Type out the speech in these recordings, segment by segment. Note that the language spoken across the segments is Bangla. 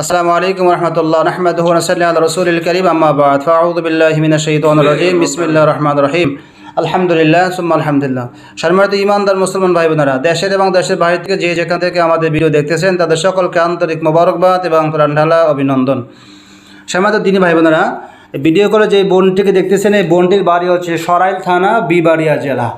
আসসালামু আলাইকুম রহমতুল্লাহ নাসাল্লি আলা রাসূলিল কারীম, আম্মা বা'দ। ফাআউযু বিল্লাহি মিনাশ শাইতানির রাজীম, বিসমিল্লাহির রহমানির রহিম। আলহামদুলিল্লাহ, সুম্মা আলহামদুলিল্লাহ। সম্মানিত ইমানদার মুসলমান ভাই বোনেরা দেশের এবং দেশের বাইরে থেকে যে যেখান থেকে আমাদের ভিডিও দেখতেছেন, তাদের সকলকে আন্তরিক মোবারকবাদ এবং প্রাণঢালা অভিনন্দন। সম্মানিত দিনী ভাই বোনেরা ভিডিও করে যে বোনটিকে দেখতেছেন, এই বোনটির বাড়ি হচ্ছে সরাইল থানা, বিবাড়িয়া জেলা।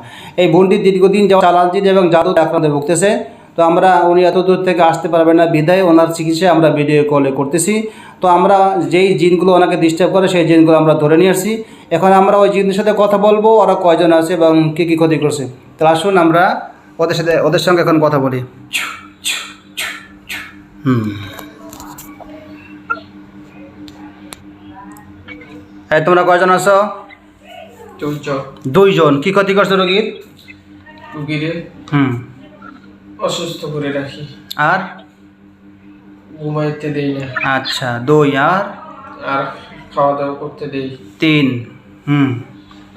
এই বোনটি দীর্ঘদিন চালানজিদ এবং জাদু আক্রান্ত ভুগতেছে। তো আমরা উনি এত দূর থেকে আসতে পারবেন না বিধায় ওনার চিকিৎসা আমরা ভিডিও কলে করতেছি। তো আমরা যেই জিনগুলো ওনাকে ডিস্টার্ব করে সেই জিনগুলো আমরা ধরে নিয়ে আসছি। এখন আমরা ওই জিনের সাথে কথা বলব ওরা কয়জন আছে এবং কী কী ক্ষতি করছে। তাহলে আসুন আমরা ওদের সাথে ওদের সঙ্গে এখন কথা বলি। হুম। এই তোমরা কয়জন আছো? দুইজন। কি ক্ষতি করছ রোগীর? রুগীরে হুম। অসুস্থ করে রাখি। আর? ঘুমাইতে দেই না। আচ্ছা দুই আর? আর খাওয়া দাওয়া করতে দেই। তিন হুম।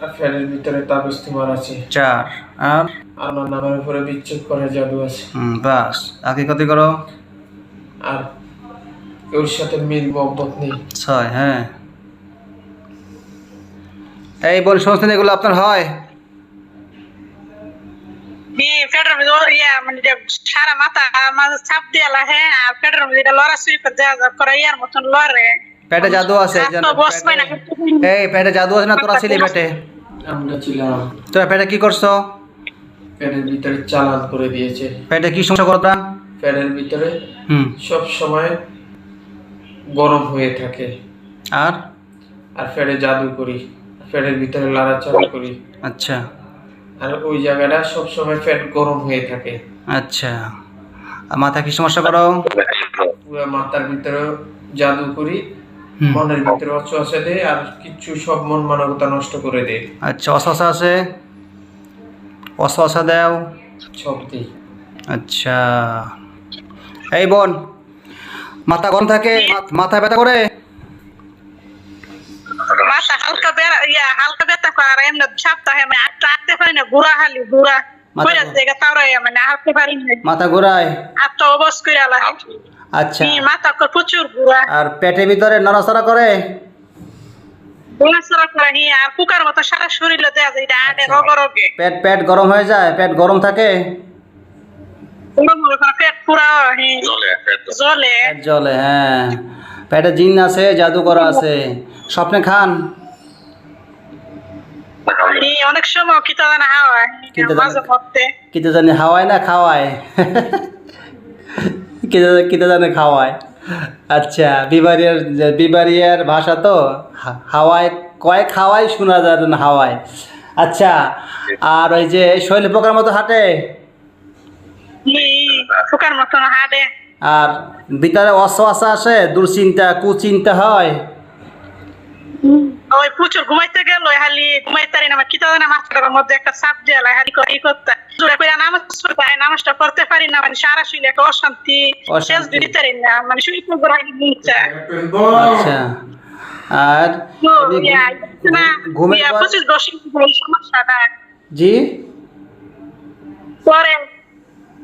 আর ফ্যানের ভিতরে তাবিজ তোমার আছে। চার আর? আর আমার নামের উপরে বিচ্ছেদ করে জাদু আছে। হুম বাস। আর কি ক্ষতি করো? আর ওর সাথে মিল মহব্বত নেই। ছয় হ্যাঁ। এই বল সমস্ত এগুলো আপনার হ্যাঁ? পেটের মধ্যে ইয়া মানে সারা মাথা মাঝে চাপ দিয়ে আর পেটের মধ্যে এটা লড়াচড়ি করে করে ইয়ার মতন লড়ে। পেটে জাদু আছে আর যেন তো বস পায় না পেটে- এই পেটে জাদু আছে না? তোরা ছিলি পেটে? আমরা ছিলাম। তোরা পেটে কি করছ? ফ্যানের ভিতরে চালান করে দিয়েছে। পেটে কি সমস্যা করতা ফ্যানের ভিতরে হুম। সব সময় গরম হয়ে থাকে। আর? আর ফ্যানে জাদু করি। ফ্যানের ভিতরে লাড়াচাড়া করি। আচ্ছা। আর ওই জায়গাটা সব সময় ফ্যান গরম হয়ে থাকে। আচ্ছা। আর মাথা কি সমস্যা করো পুরো মাথার ভিতরে জাদু করি মনের ভিতরে অচুয়াশা দেয় আর কিছু সব মন মানবতা নষ্ট করে দেয় আচ্ছা অশাসা আছে? অশাসা দেও। সব দিই আচ্ছা। এই বোন মাথা গরম থাকে? মাথা ব্যথা করে? মাথা হালকা ইয়া হালকা ব্যথা করে আর এমনি চাপটা হয় মানে আটটা আটতে পারি না গুড়া খালি গুড়া। মাথা কইরা ঘুরা। জায়গা তাওরাই মানে হাঁটতে পারি না মাথা ঘোরায়? আটটা অবস করে আচ্ছা। মাথা প্রচুর গুড়া। আর পেটের ভিতরে নড়াচড়া করে? গুড়া সারা করে হি আর মতো সারা শরীরে দেওয়া যায় এটা রগে পেট পেট গরম হয়ে যায়? পেট গরম থাকে? পেট পুরা হি জলে হ্যাঁ। পেটে জিন আছে জাদু করা আছে। স্বপ্নে খান? অনেক সময় কিতা জানা হাওয়া কিতা জানা- মাঝে মধ্যে। কিতে জানি হাওয়ায় না খাওয়ায়? কিতে কিতে জানে খাওয়ায়। আচ্ছা বিবারিয়ার বিবারিয়ার ভাষা তো হাওয়ায় কয় খাওয়াই শোনা যায় না হাওয়ায়। আচ্ছা আর ওই যে শৈল পোকার মতো হাঁটে। আর ভিতরে অশ্বাসা আসে দুশ্চিন্তা কুচিন্তা হয়? ওই প্রচুর ঘুমাইতে গেল হালি ঘুমাইতে পারি না জানা মাথাটার মধ্যে একটা চাপ দিয়ে লাই হালি করে ই করতে? জোরে করে নামাজ পড়তে নামাজটা পড়তে পারি না মানে সারা শুইলে একটা অশান্তি। শেষ দিতে পারি না মানে তো ঘুরাই নিচ্ছে আচ্ছা। আর ঘুমের পর- পঁচিশ বছর এই সমস্যাটা জি? পরে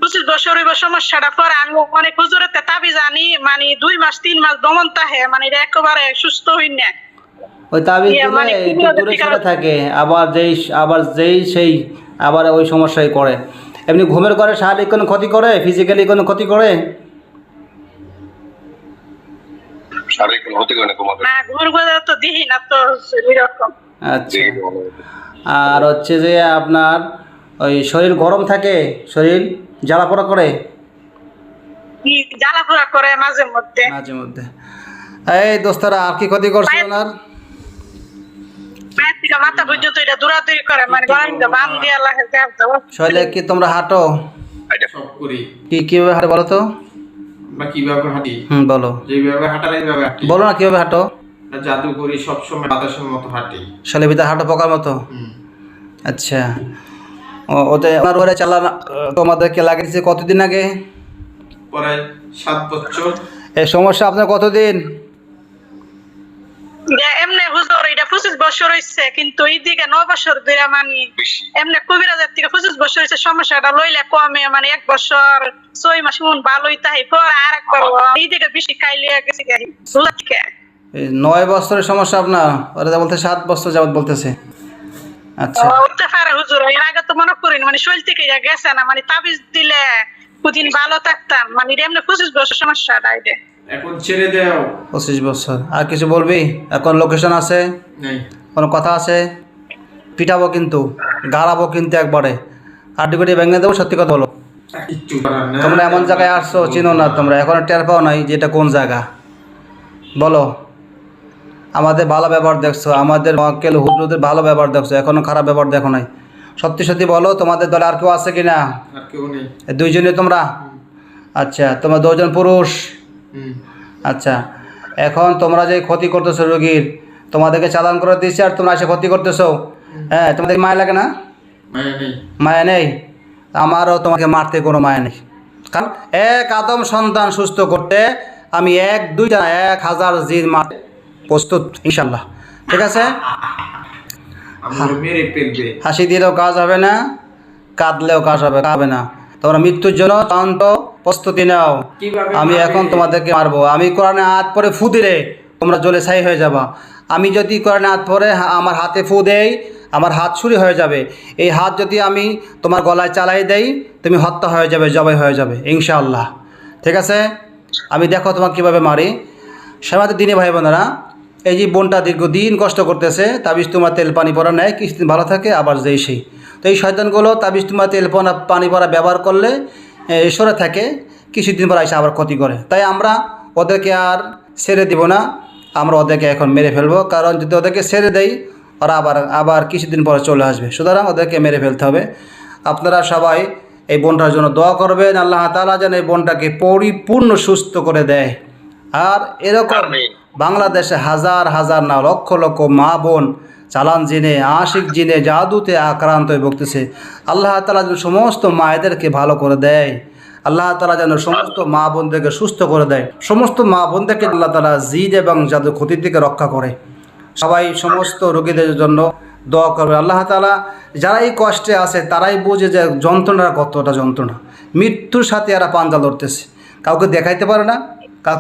পঁচিশ বছর হইব সমস্যাটা পরে আমি অনেক হুজুরের তাবি জানি মানে দুই মাস তিন মাস দমন তাহে মানে একেবারে সুস্থ হই না ওই তাবিজ দিলে মানে একটু দূরে সরে থাকে আবার যেই আবার যেই সেই আবার ওই সমস্যায় করে। এমনি ঘুমের করে শারীরিক কোনো ক্ষতি করে? ফিজিক্যালি কোনো ক্ষতি করে? শারীরিক কোনো ক্ষতি করে না ঘুমাতে। না তো দিহি না তো আচ্ছা। আর হচ্ছে যে আপনার ওই শরীর গরম থাকে? শরীর জ্বালা পোড়া করে? জ্বালা পোড়া করে মাঝে মধ্যে। মাঝে মধ্যে। এই দোস্তারা আর কি ক্ষতি করছে ওনার? পায়ের থেকে মাথা পর্যন্ত এটা দৌড়াদৌড়ি করে মানে গরম দিয়ে বান দিয়ে লাগে দেখ কি তোমরা হাঁটো? সব করি। কি কীভাবে হাঁটো বলো তো? আমরা কীভাবে হাঁটি? হুম বলো। যেভাবে হাঁটার এইভাবে হাঁটি। বলো না কীভাবে হাঁটো? জাদু করি সব বাতাসের মতো হাঁটি। শরীরের ভিতরে হাঁটো পোকার মতো? আচ্ছা। ও ওতে আমার ওরা চালান তোমাদেরকে লাগিয়েছে কতদিন আগে? পরে সাত বছর। এই সমস্যা আপনার কতদিন? এমনি পঁচিশ বছর হয়েছে কিন্তু এই দিকে ন বছর ধরে মানে এমনি কবিরাজের থেকে পঁচিশ বছর হয়েছে সমস্যাটা লইলে কমে মানে এক বছর ছয় মাস মন ভালোই তাই পর আর একবার এই দিকে বেশি খাইলে গেছে নয় বছরের সমস্যা আপনার ওরা যা বলতে সাত বছর যাবত বলতেছে। আচ্ছা। উঠতে পারে হুজুর এর আগে তো মনে করিনি মানে শরীর থেকে গেছে না মানে তাবিজ দিলে ভালো থাকতাম মানে এমনি পঁচিশ বছর সমস্যাটা এটা। এখন ছেড়ে দেও। পঁচিশ বছর। আর কিছু বলবি? এখন লোকেশন আছে? কোনো কথা আছে? পিটাবো কিন্তু গাড়াবো কিন্তু একবারে। আড্ডি গুটি ভেঙে দেবো সত্যি কথা বলো। তোমরা এমন জায়গায় আসছো চিনো না তোমরা। এখনও টের পাও নাই যে এটা কোন জায়গা। বলো। আমাদের ভালো ব্যবহার দেখছ আমাদের মক্কেল হুজুরদের ভালো ব্যবহার দেখছ এখনও খারাপ ব্যবহার দেখো নাই। সত্যি সত্যি বলো তোমাদের দলে আর কেউ আছে কি না আর দুইজনে তোমরা? আচ্ছা তোমরা দুজন পুরুষ। আচ্ছা এখন তোমরা যে ক্ষতি করতেছো রোগীর তোমাদেরকে চালান করে দিচ্ছে আর তোমরা এসে ক্ষতি করতেছো। হ্যাঁ তোমাদের মায়া লাগে না? মায়া নেই। আমারও তোমাকে মারতে কোনো মায়া নেই। কারণ এক আদম সন্তান সুস্থ করতে আমি এক দুইটা এক হাজার জিন মার প্রস্তুত ইনশাল্লাহ ঠিক আছে? হাসি দিলেও কাজ হবে না কাঁদলেও কাজ হবে হবে না। তোমরা মৃত্যুর জন্য শান্ত প্রস্তুতি নাও। আমি এখন তোমাদেরকে মারবো। আমি কোরআনে হাত পরে ফু দিলে তোমরা জলে ছাই হয়ে যাবা। আমি যদি কোরআনে হাত পরে আমার হাতে ফু দেই আমার হাত ছুরি হয়ে যাবে। এই হাত যদি আমি তোমার গলায় চালাই দেই তুমি হত্যা হয়ে যাবে জবাই হয়ে যাবে ইনশাআল্লাহ। ঠিক আছে? আমি দেখো তোমাকে কীভাবে মারি। সেমাতে দিনে ভাই বোনেরা এই যে বোনটা দীর্ঘদিন কষ্ট করতেছে তাবিজ তোমার তেল পানি পরা নেয় কিছুদিন ভালো থাকে আবার যেই সেই। তো এই শয়তানগুলো তাবিজ তোমার তেল পানা পানি পরা ব্যবহার করলে সরে থাকে, কিছুদিন পর এসে আবার ক্ষতি করে। তাই আমরা ওদেরকে আর ছেড়ে দিব না, আমরা ওদেরকে এখন মেরে ফেলব, কারণ যদি ওদেরকে ছেড়ে দেই, ওরা আবার আবার কিছুদিন পরে চলে আসবে। সুতরাং ওদেরকে মেরে ফেলতে হবে। আপনারা সবাই এই বোনটার জন্য দোয়া করবেন, আল্লাহ তালা যেন এই বোনটাকে পরিপূর্ণ সুস্থ করে দেয়। আর এরকম। বাংলাদেশে হাজার হাজার না লক্ষ লক্ষ মা বোন, চালান জিনে, আশিক জিনে, জাদুতে আক্রান্ত হয়ে ভুগতেছে। আল্লাহ তালা যেন সমস্ত মায়েদেরকে ভালো করে দেয়। আল্লাহ তালা যেন সমস্ত মা বোনদেরকে সুস্থ করে দেয়। সমস্ত মা বোনদেরকে আল্লাহ তালা জিদ এবং জাদু ক্ষতির থেকে রক্ষা করে। সবাই সমস্ত রোগীদের জন্য দোয়া করবে। আল্লাহ তালা যারা এই কষ্টে আছে, তারাই বোঝে যে যন্ত্রণা কতটা যন্ত্রণা। মৃত্যুর সাথে এরা পাঞ্জা লড়তেছে। কাউকে দেখাইতে পারে না?